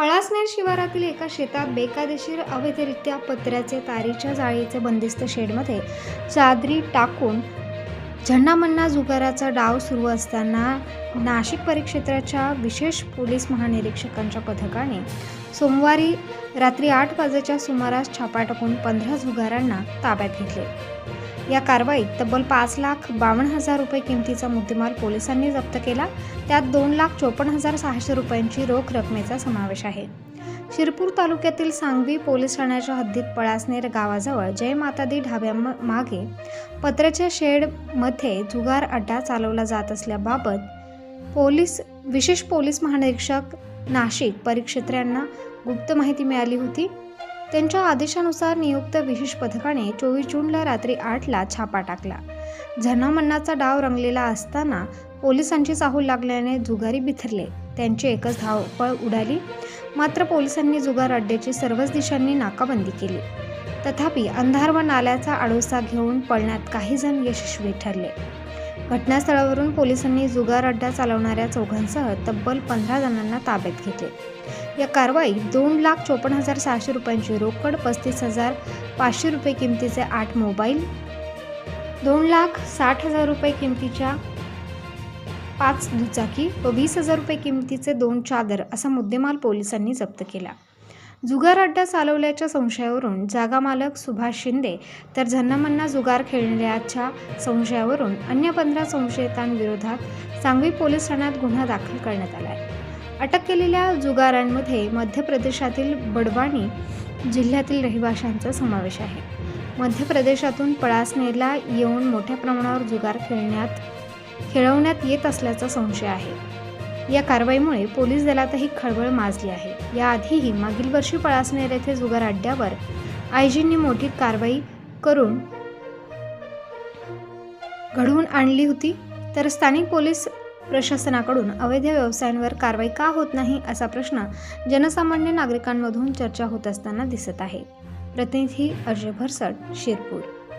पळासनेर शिवारातील एका शेतात बेकायदेशीर अवैधरित्या पत्र्याचे तारीच्या जाळीचे बंदिस्त शेडमध्ये चादरी टाकून झंडामन्ना जुगाराचा डाव सुरू असताना नाशिक परिक्षेत्राच्या विशेष पोलीस महानिरीक्षकांच्या पथकाने सोमवारी रात्री आठ वाजेच्या सुमारास छापा टाकून पंधरा जुगारांना ताब्यात घेतले. या कारवाईत तब्बल पाच लाख बावन्न हजार रुपये किमतीचा मुद्देमाल पोलिसांनी जप्त केला. त्यात दोन लाख चोपन्न हजार सहाशे रुपयांची रोख रकमेचा समावेश आहे. शिरपूर तालुक्यातील सांगवी पोलीस ठाण्याच्या हद्दीत पळासनेर गावाजवळ जय मातादी ढाब्या म- मागे पत्र्याच्या शेडमध्ये जुगार अड्डा चालवला जात असल्याबाबत पोलीस विशेष पोलीस महानिरीक्षक नाशिक परिक्षेत्र यांना गुप्त माहिती मिळाली होती. त्यांच्या आदेशानुसार नियुक्त विशेष पथकाने चोवीस जूनला रात्री आठला छापा टाकला. झनामन्नाचा डाव रंगलेला असताना पोलिसांची चाहूल लागल्याने जुगारी बिथरले. त्यांची एकच धावपळ उडाली. मात्र पोलिसांनी जुगार अड्ड्याची सर्वच दिशांनी नाकाबंदी केली. तथापि अंधार व नाल्याचा आडोसा घेऊन पळण्यात काही जण यशस्वी ठरले. घटनास्थळावरून पोलिसांनी जुगार अड्डा चालवणाऱ्या चौघांसह तब्बल पंधरा जणांना ताब्यात घेतले. या कारवाईत दोन लाख चोपन्न हजार सहाशे रुपयांची रोकड पस्तीस हजार पाचशे रुपये किमतीचे आठ मोबाईल दोन लाख साठ हजार रुपये किमतीच्या पाच दुचाकी व वीस हजार रुपये किमतीचे दोन चादर असा मुद्देमाल पोलिसांनी जप्त केला. जुगार अड्डा चालवल्याच्या संशयावरून जागा मालक सुभाष शिंदे तर झन्नामन्ना जुगार खेळण्याच्या संशयावरून अन्य पंधरा संशयितांविरोधात सांगवी पोलीस ठाण्यात गुन्हा दाखल करण्यात आला आहे. अटक केलेल्या जुगारांमध्ये मध्य प्रदेशातील बडवाणी जिल्ह्यातील रहिवाशांचा समावेश आहे. मध्य प्रदेशातून पळासनेरला येऊन मोठ्या प्रमाणावर जुगार खेळण्यात खेळवण्यात येत असल्याचा संशय आहे. या कारवाईमुळे पोलीस दलातही खळबळ माजली आहे. याआधीही मागील वर्षी पळासनेर येथे जुगार अड्ड्यावर आयजींनी मोठी कारवाई करून घडवून आणली होती. तर स्थानिक पोलीस प्रशासनाकडून अवैध व्यवसायांवर कारवाई का होत नाही असा प्रश्न जनसामान्य नागरिकांमधून चर्चा होत असताना दिसत आहे. प्रतिनिधी अजय भरसट शिरपूर.